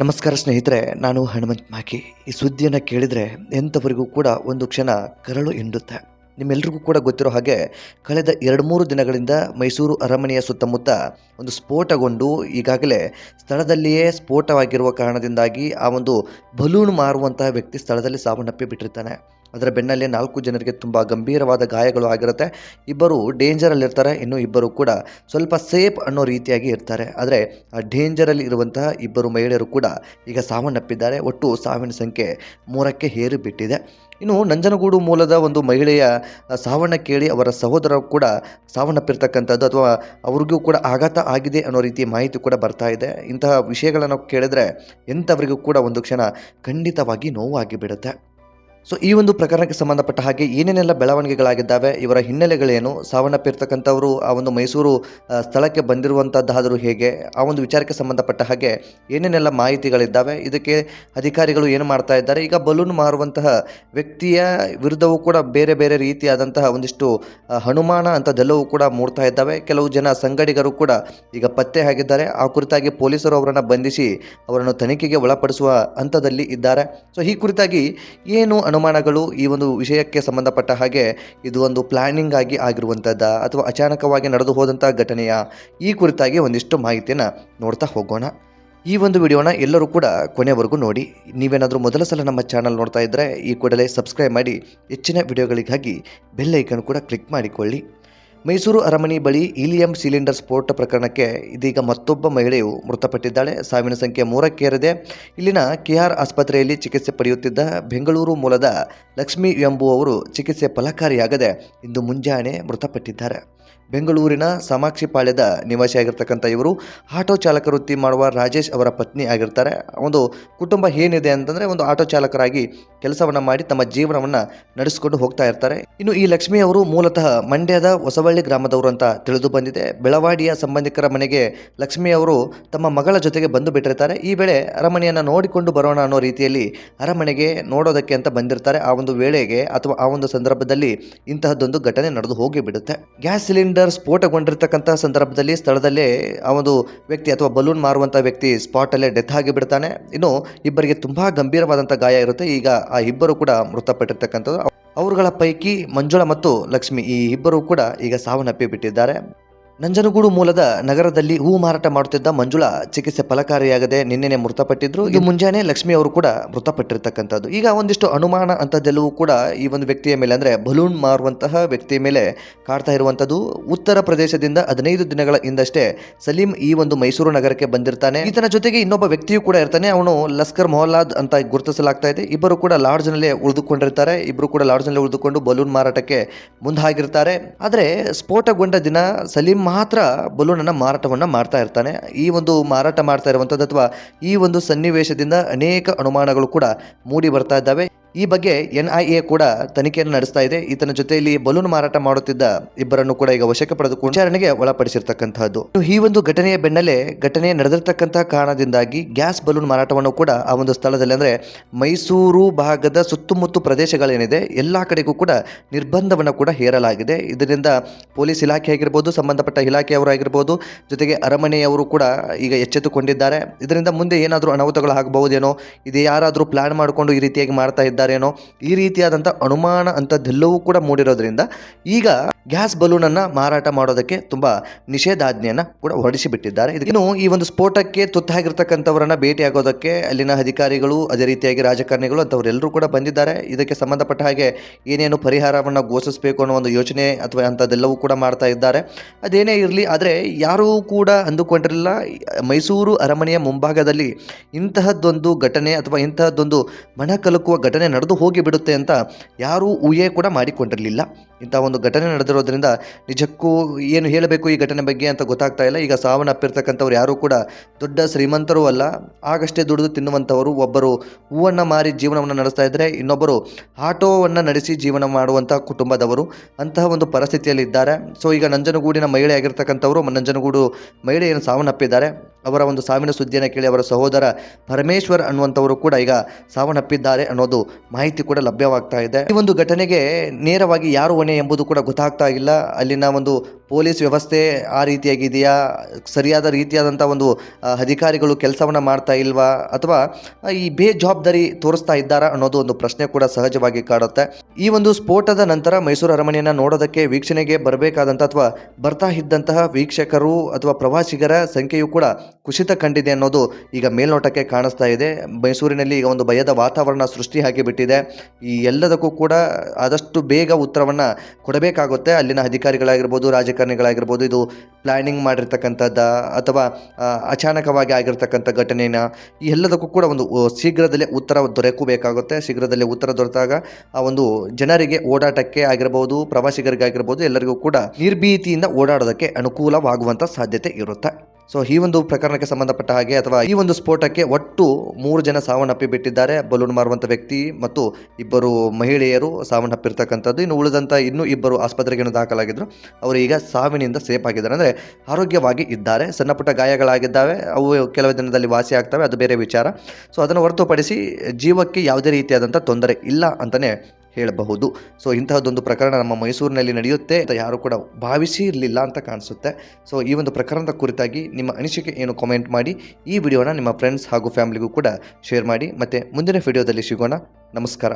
ನಮಸ್ಕಾರ ಸ್ನೇಹಿತರೆ, ನಾನು ಹನುಮಂತ್ ಮಾಕಿ. ಈ ಸುದ್ದಿಯನ್ನು ಕೇಳಿದರೆ ಎಂಥವರಿಗೂ ಕೂಡ ಒಂದು ಕ್ಷಣ ಕರಳು ಹಿಂಡುತ್ತೆ. ನಿಮ್ಮೆಲ್ರಿಗೂ ಕೂಡ ಗೊತ್ತಿರೋ ಹಾಗೆ, ಕಳೆದ ಎರಡು ಮೂರು ದಿನಗಳಿಂದ ಮೈಸೂರು ಅರಮನೆಯ ಸುತ್ತಮುತ್ತ ಒಂದು ಸ್ಫೋಟಗೊಂಡು ಈಗಾಗಲೇ ಸ್ಥಳದಲ್ಲಿಯೇ ಸ್ಫೋಟವಾಗಿರುವ ಕಾರಣದಿಂದಾಗಿ ಆ ಒಂದು ಬಲೂನ್ ಮಾರುವಂತಹ ವ್ಯಕ್ತಿ ಸ್ಥಳದಲ್ಲಿ ಸಾವನ್ನಪ್ಪಿ ಬಿಟ್ಟಿರ್ತಾನೆ. ಅದರ ಬೆನ್ನಲ್ಲೇ ನಾಲ್ಕು ಜನರಿಗೆ ತುಂಬ ಗಂಭೀರವಾದ ಗಾಯಗಳು ಆಗಿರುತ್ತೆ. ಇಬ್ಬರು ಡೇಂಜರಲ್ಲಿರ್ತಾರೆ ಇನ್ನು ಇಬ್ಬರು ಕೂಡ ಸ್ವಲ್ಪ ಸೇಫ್ ಅನ್ನೋ ರೀತಿಯಾಗಿ ಇರ್ತಾರೆ. ಆದರೆ ಆ ಡೇಂಜರಲ್ಲಿ ಇರುವಂತಹ ಇಬ್ಬರು ಮಹಿಳೆಯರು ಕೂಡ ಈಗ ಸಾವನ್ನಪ್ಪಿದ್ದಾರೆ. ಒಟ್ಟು ಸಾವಿನ ಸಂಖ್ಯೆ ಮೂರಕ್ಕೆ ಏರಿಬಿಟ್ಟಿದೆ ಇನ್ನು ನಂಜನಗೂಡು ಮೂಲದ ಒಂದು ಮಹಿಳೆಯ ಸಾವನ್ನ ಕೇಳಿ ಅವರ ಸಹೋದರ ಕೂಡ ಸಾವನ್ನಪ್ಪಿರ್ತಕ್ಕಂಥದ್ದು ಅಥವಾ ಅವ್ರಿಗೂ ಕೂಡ ಆಘಾತ ಆಗಿದೆ ಅನ್ನೋ ರೀತಿ ಮಾಹಿತಿ ಕೂಡ ಬರ್ತಾ ಇದೆ. ಇಂತಹ ವಿಷಯಗಳನ್ನು ಕೇಳಿದ್ರೆ ಎಂಥವರಿಗೂ ಕೂಡ ಒಂದು ಕ್ಷಣ ಖಂಡಿತವಾಗಿ ನೋವಾಗಿ ಬಿಡುತ್ತೆ ಸೊ ಈ ಒಂದು ಪ್ರಕರಣಕ್ಕೆ ಸಂಬಂಧಪಟ್ಟ ಹಾಗೆ ಏನೇನೆಲ್ಲ ಬೆಳವಣಿಗೆಗಳಾಗಿದ್ದಾವೆ, ಇವರ ಹಿನ್ನೆಲೆಗಳೇನು, ಸಾವನ್ನಪ್ಪಿರ್ತಕ್ಕಂಥವರು ಆ ಒಂದು ಮೈಸೂರು ಸ್ಥಳಕ್ಕೆ ಬಂದಿರುವಂಥದ್ದಾದರೂ ಹೇಗೆ, ಆ ಒಂದು ವಿಚಾರಕ್ಕೆ ಸಂಬಂಧಪಟ್ಟ ಹಾಗೆ ಏನೇನೆಲ್ಲ ಮಾಹಿತಿಗಳಿದ್ದಾವೆ, ಇದಕ್ಕೆ ಅಧಿಕಾರಿಗಳು ಏನು ಮಾಡ್ತಾ ಇದ್ದಾರೆ, ಈಗ ಬಲೂನ್ ಮಾರುವಂತಹ ವ್ಯಕ್ತಿಯ ವಿರುದ್ಧವೂ ಕೂಡ ಬೇರೆ ಬೇರೆ ರೀತಿಯಾದಂತಹ ಒಂದಿಷ್ಟು ಹನುಮಾನ ಅಂಥದ್ದೆಲ್ಲವೂ ಕೂಡ ಮೂಡ್ತಾ ಇದ್ದಾವೆ. ಕೆಲವು ಜನ ಸಂಗಡಿಗರು ಕೂಡ ಈಗ ಪತ್ತೆ ಆಗಿದ್ದಾರೆ ಆ ಕುರಿತಾಗಿ ಪೊಲೀಸರು ಅವರನ್ನು ಬಂಧಿಸಿ ಅವರನ್ನು ತನಿಖೆಗೆ ಒಳಪಡಿಸುವ ಹಂತದಲ್ಲಿ ಇದ್ದಾರೆ. ಸೊ ಈ ಕುರಿತಾಗಿ ಏನು ಅನುಮಾನಗಳು ಈ ಒಂದು ವಿಷಯಕ್ಕೆ ಸಂಬಂಧಪಟ್ಟ ಹಾಗೆ ಇದು ಒಂದು ಪ್ಲಾನಿಂಗ್ ಆಗಿ ಆಗಿರುವಂಥದ್ದ ಅಥವಾ ಅಚಾನಕವಾಗಿ ನಡೆದು ಹೋದಂಥ ಘಟನೆಯ ಈ ಕುರಿತಾಗಿ ಒಂದಿಷ್ಟು ಮಾಹಿತಿಯನ್ನು ನೋಡ್ತಾ ಹೋಗೋಣ. ಈ ಒಂದು ವಿಡಿಯೋನ ಎಲ್ಲರೂ ಕೂಡ ಕೊನೆವರೆಗೂ ನೋಡಿ. ನೀವೇನಾದರೂ ಮೊದಲ ಸಲ ನಮ್ಮ ಚಾನಲ್ ನೋಡ್ತಾ ಇದ್ದರೆ ಈ ಕೂಡಲೇ ಸಬ್ಸ್ಕ್ರೈಬ್ ಮಾಡಿ. ಹೆಚ್ಚಿನ ವಿಡಿಯೋಗಳಿಗಾಗಿ ಬೆಲ್ಲೈಕನ್ ಕೂಡ ಕ್ಲಿಕ್ ಮಾಡಿಕೊಳ್ಳಿ. ಮೈಸೂರು ಅರಮನೆ ಬಳಿ ಈಲಿಯಂ ಸಿಲಿಂಡರ್ ಸ್ಫೋಟ ಪ್ರಕರಣಕ್ಕೆ ಇದೀಗ ಮತ್ತೊಬ್ಬ ಮಹಿಳೆಯು ಮೃತಪಟ್ಟಿದ್ದಾಳೆ. ಸಾವಿನ ಸಂಖ್ಯೆ ಮೂರಕ್ಕೇರಿದೆ ಇಲ್ಲಿನ ಕೆಆರ್ ಆಸ್ಪತ್ರೆಯಲ್ಲಿ ಚಿಕಿತ್ಸೆ ಪಡೆಯುತ್ತಿದ್ದ ಬೆಂಗಳೂರು ಮೂಲದ ಲಕ್ಷ್ಮಿ ಎಂಬುವವರು ಚಿಕಿತ್ಸೆ ಫಲಕಾರಿಯಾಗದೆ ಇಂದು ಮುಂಜಾನೆ ಮೃತಪಟ್ಟಿದ್ದಾರೆ. ಬೆಂಗಳೂರಿನ ಸಮಾಕ್ಷಿಪಾಳ್ಯದ ನಿವಾಸಿಯಾಗಿರ್ತಕ್ಕಂಥ ಇವರು ಆಟೋ ಚಾಲಕ ವೃತ್ತಿ ಮಾಡುವ ರಾಜೇಶ್ ಅವರ ಪತ್ನಿ ಆಗಿರ್ತಾರೆ. ಒಂದು ಕುಟುಂಬ ಏನಿದೆ ಅಂತಂದರೆ ಒಂದು ಆಟೋ ಚಾಲಕರಾಗಿ ಕೆಲಸವನ್ನು ಮಾಡಿ ತಮ್ಮ ಜೀವನವನ್ನು ನಡೆಸಿಕೊಂಡು ಹೋಗ್ತಾ ಇರ್ತಾರೆ. ಇನ್ನು ಈ ಲಕ್ಷ್ಮಿ ಅವರು ಮೂಲತಃ ಮಂಡ್ಯದ ಹೊಸವಳ್ಳಿ ಗ್ರಾಮದವರು ಅಂತ ತಿಳಿದು ಬಂದಿದೆ. ಬೆಳವಾಡಿಯ ಸಂಬಂಧಿಕರ ಮನೆಗೆ ಲಕ್ಷ್ಮಿ ಅವರು ತಮ್ಮ ಮಗಳ ಜೊತೆಗೆ ಬಂದು ಬಿಟ್ಟಿರ್ತಾರೆ. ಈ ವೇಳೆ ಅರಮನೆಯನ್ನು ನೋಡಿಕೊಂಡು ಬರೋಣ ಅನ್ನೋ ರೀತಿಯಲ್ಲಿ ಅರಮನೆಗೆ ನೋಡೋದಕ್ಕೆ ಅಂತ ಬಂದಿರ್ತಾರೆ. ಆ ಒಂದು ವೇಳೆಗೆ ಅಥವಾ ಆ ಒಂದು ಸಂದರ್ಭದಲ್ಲಿ ಇಂತಹದ್ದೊಂದು ಘಟನೆ ನಡೆದು ಹೋಗಿ ಬಿಡುತ್ತೆ ಗ್ಯಾಸ್ ಸಿಲಿಂಡರ್ ಸ್ಫೋಟಗೊಂಡಿರ್ತಕ್ಕಂಥ ಸಂದರ್ಭದಲ್ಲಿ ಸ್ಥಳದಲ್ಲೇ ಆ ಒಂದು ವ್ಯಕ್ತಿ ಅಥವಾ ಬಲೂನ್ ಮಾರುವಂಥ ವ್ಯಕ್ತಿ ಸ್ಪಾಟಲ್ಲೇ ಡೆತ್ ಆಗಿ ಬಿಡ್ತಾನೆ. ಇನ್ನು ಇಬ್ಬರಿಗೆ ತುಂಬ ಗಂಭೀರವಾದಂಥ ಗಾಯ ಇರುತ್ತೆ. ಈಗ ಆ ಇಬ್ಬರು ಕೂಡ ಮೃತಪಟ್ಟಿರ್ತಕ್ಕಂಥದ್ದು. ಅವರುಗಳ ಪೈಕಿ ಮಂಜುಳಾ ಮತ್ತು ಲಕ್ಷ್ಮಿ ಈ ಇಬ್ಬರು ಕೂಡ ಈಗ ಸಾವನ್ನಪ್ಪಿ ಬಿಟ್ಟಿದ್ದಾರೆ. ನಂಜನಗೂಡು ಮೂಲದ ನಗರದಲ್ಲಿ ಹೂ ಮಾರಾಟ ಮಾಡುತ್ತಿದ್ದ ಮಂಜುಳಾ ಚಿಕಿತ್ಸೆ ಫಲಕಾರಿಯಾಗದೆ ನಿನ್ನೆನೆ ಮೃತಪಟ್ಟಿದ್ರು. ಈ ಮುಂಜಾನೆ ಲಕ್ಷ್ಮಿ ಅವರು ಕೂಡ ಮೃತಪಟ್ಟಿರ್ತಕ್ಕಂಥದ್ದು. ಈಗ ಒಂದಿಷ್ಟು ಅನುಮಾನ ಅಂತದ್ದೆಲ್ಲವೂ ಕೂಡ ಈ ಒಂದು ವ್ಯಕ್ತಿಯ ಮೇಲೆ ಅಂದ್ರೆ ಬಲೂನ್ ಮಾರುವಂತಹ ವ್ಯಕ್ತಿಯ ಮೇಲೆ ಕಾಡ್ತಾ ಇರುವಂತದ್ದು ಉತ್ತರ ಪ್ರದೇಶದಿಂದ ಹದಿನೈದು ದಿನಗಳ ಹಿಂದಷ್ಟೇ ಸಲೀಂ ಈ ಒಂದು ಮೈಸೂರು ನಗರಕ್ಕೆ ಬಂದಿರ್ತಾನೆ. ಈತನ ಜೊತೆಗೆ ಇನ್ನೊಬ್ಬ ವ್ಯಕ್ತಿಯು ಕೂಡ ಇರ್ತಾನೆ. ಅವನು ಲಸ್ಕರ್ ಮೊಹಲ್ಲಾದ್ ಅಂತ ಗುರುತಿಸಲಾಗ್ತಾ ಇದೆ. ಇಬ್ಬರು ಕೂಡ ಲಾಡ್ಜ್ನಲ್ಲಿ ಉಳಿದುಕೊಂಡಿರ್ತಾರೆ. ಇಬ್ಬರು ಕೂಡ ಲಾಡ್ಜ್ನಲ್ಲಿ ಉಳಿದುಕೊಂಡು ಬಲೂನ್ ಮಾರಾಟಕ್ಕೆ ಮುಂದಾಗಿರ್ತಾರೆ. ಆದರೆ ಸ್ಫೋಟಗೊಂಡ ದಿನ ಸಲೀಂ ಮಾತ್ರ ಬಲೂನ್ ಅನ್ನ ಮಾರಾಟವನ್ನ ಮಾಡ್ತಾ ಇರ್ತಾನೆ. ಈ ಒಂದು ಮಾರಾಟ ಮಾಡ್ತಾ ಇರುವಂತದ್ದು ಅಥವಾ ಈ ಒಂದು ಸನ್ನಿವೇಶದಿಂದ ಅನೇಕ ಅನುಮಾನಗಳು ಕೂಡ ಮೂಡಿ ಬರ್ತಾ ಇದ್ದಾವೆ. ಈ ಬಗ್ಗೆ ಎನ್ ಐ ಎ ಕೂಡ ತನಿಖೆಯನ್ನು ನಡೆಸ್ತಾ ಇದೆ. ಈತನ ಜೊತೆಯಲ್ಲಿ ಬಲೂನ್ ಮಾರಾಟ ಮಾಡುತ್ತಿದ್ದ ಇಬ್ಬರನ್ನು ಕೂಡ ಈಗ ವಶಕ್ಕೆ ಪಡೆದುಕೊಂಡು ವಿಚಾರಣೆಗೆ ಒಳಪಡಿಸಿರ್ತಕ್ಕಂತಹದ್ದು. ಈ ಒಂದು ಘಟನೆಯ ಬೆನ್ನಲ್ಲೇ ಘಟನೆ ನಡೆದಿರ್ತಕ್ಕಂತಹ ಕಾರಣದಿಂದಾಗಿ ಗ್ಯಾಸ್ ಬಲೂನ್ ಮಾರಾಟವನ್ನು ಕೂಡ ಆ ಒಂದು ಸ್ಥಳದಲ್ಲಿ ಅಂದ್ರೆ ಮೈಸೂರು ಭಾಗದ ಸುತ್ತಮುತ್ತ ಪ್ರದೇಶಗಳೇನಿದೆ ಎಲ್ಲಾ ಕಡೆಗೂ ಕೂಡ ನಿರ್ಬಂಧವನ್ನು ಕೂಡ ಹೇರಲಾಗಿದೆ. ಇದರಿಂದ ಪೊಲೀಸ್ ಇಲಾಖೆ ಆಗಿರ್ಬೋದು, ಸಂಬಂಧಪಟ್ಟ ಇಲಾಖೆಯವರಾಗಿರ್ಬೋದು, ಜೊತೆಗೆ ಅರಮನೆಯವರು ಕೂಡ ಈಗ ಎಚ್ಚೆತ್ತುಕೊಂಡಿದ್ದಾರೆ. ಇದರಿಂದ ಮುಂದೆ ಏನಾದರೂ ಅನಾಹುತಗಳು ಆಗಬಹುದೇನೋ, ಇದು ಯಾರಾದರೂ ಪ್ಲ್ಯಾನ್ ಮಾಡಿಕೊಂಡು ಈ ರೀತಿಯಾಗಿ ಮಾಡ್ತಾ ಇದ್ದಾರೇನೋ, ಈ ರೀತಿಯಾದಂಥ ಅನುಮಾನ ಅಂಥದ್ದೆಲ್ಲವೂ ಕೂಡ ಮೂಡಿರೋದ್ರಿಂದ ಈಗ ಗ್ಯಾಸ್ ಬಲೂನನ್ನು ಮಾರಾಟ ಮಾಡೋದಕ್ಕೆ ತುಂಬಾ ನಿಷೇಧಾಜ್ಞೆಯನ್ನು ಕೂಡ ಹೊರಡಿಸಿಬಿಟ್ಟಿದ್ದಾರೆ. ಇನ್ನು ಈ ಒಂದು ಸ್ಫೋಟಕ್ಕೆ ತುತ್ತಾಗಿರ್ತಕ್ಕಂಥವರನ್ನ ಭೇಟಿಯಾಗೋದಕ್ಕೆ ಅಲ್ಲಿನ ಅಧಿಕಾರಿಗಳು, ಅದೇ ರೀತಿಯಾಗಿ ರಾಜಕಾರಣಿಗಳು ಅಂತವರೆಲ್ಲರೂ ಕೂಡ ಬಂದಿದ್ದಾರೆ. ಇದಕ್ಕೆ ಸಂಬಂಧಪಟ್ಟ ಹಾಗೆ ಏನೇನು ಪರಿಹಾರವನ್ನು ಘೋಷಿಸಬೇಕು ಅನ್ನೋ ಒಂದು ಯೋಚನೆ ಅಥವಾ ಅಂಥದ್ದೆಲ್ಲವೂ ಕೂಡ ಮಾಡ್ತಾ ಇದ್ದಾರೆ. ಅದೇನೇ ಇರಲಿ, ಆದರೆ ಯಾರೂ ಕೂಡ ಅಂದುಕೊಂಡಿರಲಿಲ್ಲ. ಮೈಸೂರು ಅರಮನೆಯ ಮುಂಭಾಗದಲ್ಲಿ ಇಂತಹದ್ದೊಂದು ಘಟನೆ ಅಥವಾ ಇಂತಹದ್ದೊಂದು ಮನ ಕಲಕುವ ಘಟನೆ ನಡೆದು ಹೋಗಿಬಿಡುತ್ತೆ ಅಂತ ಯಾರೂ ಊಹೆ ಕೂಡ ಮಾಡಿಕೊಂಡಿರಲಿಲ್ಲ. ಇಂಥ ಒಂದು ಘಟನೆ ನಡೆದಿರೋದ್ರಿಂದ ನಿಜಕ್ಕೂ ಏನು ಹೇಳಬೇಕು ಈ ಘಟನೆ ಬಗ್ಗೆ ಅಂತ ಗೊತ್ತಾಗ್ತಾ ಇಲ್ಲ. ಈಗ ಸಾವನ್ನಪ್ಪಿರ್ತಕ್ಕಂಥವ್ರು ಯಾರೂ ಕೂಡ ದೊಡ್ಡ ಶ್ರೀಮಂತರೂ ಅಲ್ಲ. ಆಗಷ್ಟೇ ದುಡಿದು ತಿನ್ನುವಂಥವರು ಒಬ್ಬರು ಹೂವನ್ನು ಮಾರಿ ಜೀವನವನ್ನು ನಡೆಸ್ತಾ ಇದ್ದರೆ ಇನ್ನೊಬ್ಬರು ಆಟೋವನ್ನು ನಡೆಸಿ ಜೀವನ ಮಾಡುವಂಥ ಕುಟುಂಬದವರು ಅಂತಹ ಒಂದು ಪರಿಸ್ಥಿತಿಯಲ್ಲಿ ಇದ್ದಾರೆ ಸೊ ಈಗ ನಂಜನಗೂಡಿನ ಮಹಿಳೆ ಆಗಿರ್ತಕ್ಕಂಥವರು ನಂಜನಗೂಡು ಮಹಿಳೆಯನ್ನು ಸಾವನ್ನಪ್ಪಿದ್ದಾರೆ. ಅವರ ಒಂದು ಸಾವಿನ ಸುದ್ದಿಯನ್ನು ಕೇಳಿ ಅವರ ಸಹೋದರ ಪರಮೇಶ್ವರ್ ಅನ್ನುವಂಥವರು ಕೂಡ ಈಗ ಸಾವನ್ನಪ್ಪಿದ್ದಾರೆ ಅನ್ನೋದು ಮಾಹಿತಿ ಕೂಡ ಲಭ್ಯವಾಗ್ತಾ ಇದೆ. ಈ ಒಂದು ಘಟನೆಗೆ ನೇರವಾಗಿ ಯಾರು ಹೊಣೆ ಎಂಬುದು ಕೂಡ ಗೊತ್ತಾಗ್ತಾ ಇಲ್ಲ. ಅಲ್ಲಿನ ಒಂದು ಪೊಲೀಸ್ ವ್ಯವಸ್ಥೆ ಆ ರೀತಿಯಾಗಿದೆಯಾ? ಸರಿಯಾದ ರೀತಿಯಾದಂಥ ಒಂದು ಅಧಿಕಾರಿಗಳು ಕೆಲಸವನ್ನು ಮಾಡ್ತಾ ಇಲ್ವಾ? ಅಥವಾ ಈ ಬೇಜವಾಬ್ದಾರಿ ತೋರಿಸ್ತಾ ಇದ್ದಾರಾ ಅನ್ನೋದು ಒಂದು ಪ್ರಶ್ನೆ ಕೂಡ ಸಹಜವಾಗಿ ಕಾಡುತ್ತೆ. ಈ ಒಂದು ಸ್ಫೋಟದ ನಂತರ ಮೈಸೂರು ಅರಮನೆಯನ್ನು ನೋಡೋದಕ್ಕೆ ವೀಕ್ಷಣೆಗೆ ಬರಬೇಕಾದಂಥ ಅಥವಾ ಬರ್ತಾ ಇದ್ದಂತಹ ವೀಕ್ಷಕರು ಅಥವಾ ಪ್ರವಾಸಿಗರ ಸಂಖ್ಯೆಯು ಕೂಡ ಕುಸಿತ ಕಂಡಿದೆ ಅನ್ನೋದು ಈಗ ಮೇಲ್ನೋಟಕ್ಕೆ ಕಾಣಿಸ್ತಾ ಇದೆ. ಮೈಸೂರಿನಲ್ಲಿ ಈಗ ಒಂದು ಭಯದ ವಾತಾವರಣ ಸೃಷ್ಟಿಯಾಗಿ ಬಿಟ್ಟಿದೆ ಈ ಎಲ್ಲದಕ್ಕೂ ಕೂಡ ಆದಷ್ಟು ಬೇಗ ಉತ್ತರವನ್ನು ಕೊಡಬೇಕಾಗುತ್ತೆ. ಅಲ್ಲಿನ ಅಧಿಕಾರಿಗಳಾಗಿರ್ಬೋದು ರಾಜಕಾರಣಿಗಳಾಗಿರ್ಬೋದು ಇದು ಪ್ಲ್ಯಾನಿಂಗ್ ಮಾಡಿರ್ತಕ್ಕಂಥದ್ದ ಅಥವಾ ಅಚಾನಕವಾಗಿ ಆಗಿರ್ತಕ್ಕಂಥ ಘಟನೆನ ಈ ಎಲ್ಲದಕ್ಕೂ ಕೂಡ ಒಂದು ಶೀಘ್ರದಲ್ಲೇ ಉತ್ತರ ದೊರಕಬೇಕಾಗುತ್ತೆ. ಶೀಘ್ರದಲ್ಲೇ ಉತ್ತರ ದೊರೆತಾಗ, ಆ ಒಂದು ಜನರಿಗೆ ಓಡಾಟಕ್ಕೆ ಆಗಿರ್ಬೋದು, ಪ್ರವಾಸಿಗರಿಗಾಗಿರ್ಬೋದು, ಎಲ್ಲರಿಗೂ ಕೂಡ ನಿರ್ಭೀತಿಯಿಂದ ಓಡಾಡೋದಕ್ಕೆ ಅನುಕೂಲವಾಗುವಂಥ ಸಾಧ್ಯತೆ ಇರುತ್ತೆ. ಸೊ ಈ ಒಂದು ಪ್ರಕರಣಕ್ಕೆ ಸಂಬಂಧಪಟ್ಟ ಹಾಗೆ ಅಥವಾ ಈ ಒಂದು ಸ್ಫೋಟಕ್ಕೆ ಒಟ್ಟು ಮೂರು ಜನ ಸಾವನ್ನಪ್ಪಿ ಬಿಟ್ಟಿದ್ದಾರೆ. ಬಲೂನ್ ಮಾರುವಂಥ ವ್ಯಕ್ತಿ ಮತ್ತು ಇಬ್ಬರು ಮಹಿಳೆಯರು ಸಾವನ್ನಪ್ಪಿರ್ತಕ್ಕಂಥದ್ದು. ಇನ್ನು ಉಳಿದಂಥ ಇನ್ನೂ ಇಬ್ಬರು ಆಸ್ಪತ್ರೆಗೆ ಏನು ದಾಖಲಾಗಿದ್ರು. ಅವರು ಈಗ ಸಾವಿನಿಂದ ಸೇಫ್ ಆಗಿದ್ದಾರೆ. ಅಂದರೆ ಆರೋಗ್ಯವಾಗಿ ಇದ್ದಾರೆ. ಸಣ್ಣಪುಟ್ಟ ಗಾಯಗಳಾಗಿದ್ದಾವೆ. ಅವು ಕೆಲವು ದಿನದಲ್ಲಿ ವಾಸಿ ಆಗ್ತವೆ. ಅದು ಬೇರೆ ವಿಚಾರ. ಸೊ ಅದನ್ನು ಹೊರತುಪಡಿಸಿ ಜೀವಕ್ಕೆ ಯಾವುದೇ ರೀತಿಯಾದಂಥ ತೊಂದರೆ ಇಲ್ಲ ಅಂತಲೇ ಹೇಳಬಹುದು. ಸೊ ಇಂತಹದ್ದೊಂದು ಪ್ರಕರಣ ನಮ್ಮ ಮೈಸೂರಿನಲ್ಲಿ ನಡೆಯುತ್ತೆ ಅಂತ ಯಾರು ಕೂಡ ಭಾವಿಸಿ ಇರಲಿಲ್ಲ ಅಂತ ಕಾಣಿಸುತ್ತೆ. ಸೊ ಈ ಒಂದು ಪ್ರಕರಣದ ಕುರಿತಾಗಿ ನಿಮ್ಮ ಅನಿಸಿಕೆ ಏನು ಕಾಮೆಂಟ್ ಮಾಡಿ, ಈ ವಿಡಿಯೋನ ನಿಮ್ಮ ಫ್ರೆಂಡ್ಸ್ ಹಾಗೂ ಫ್ಯಾಮಿಲಿಗೂ ಕೂಡ ಶೇರ್ ಮಾಡಿ. ಮತ್ತು ಮುಂದಿನ ವಿಡಿಯೋದಲ್ಲಿ ಸಿಗೋಣ. ನಮಸ್ಕಾರ.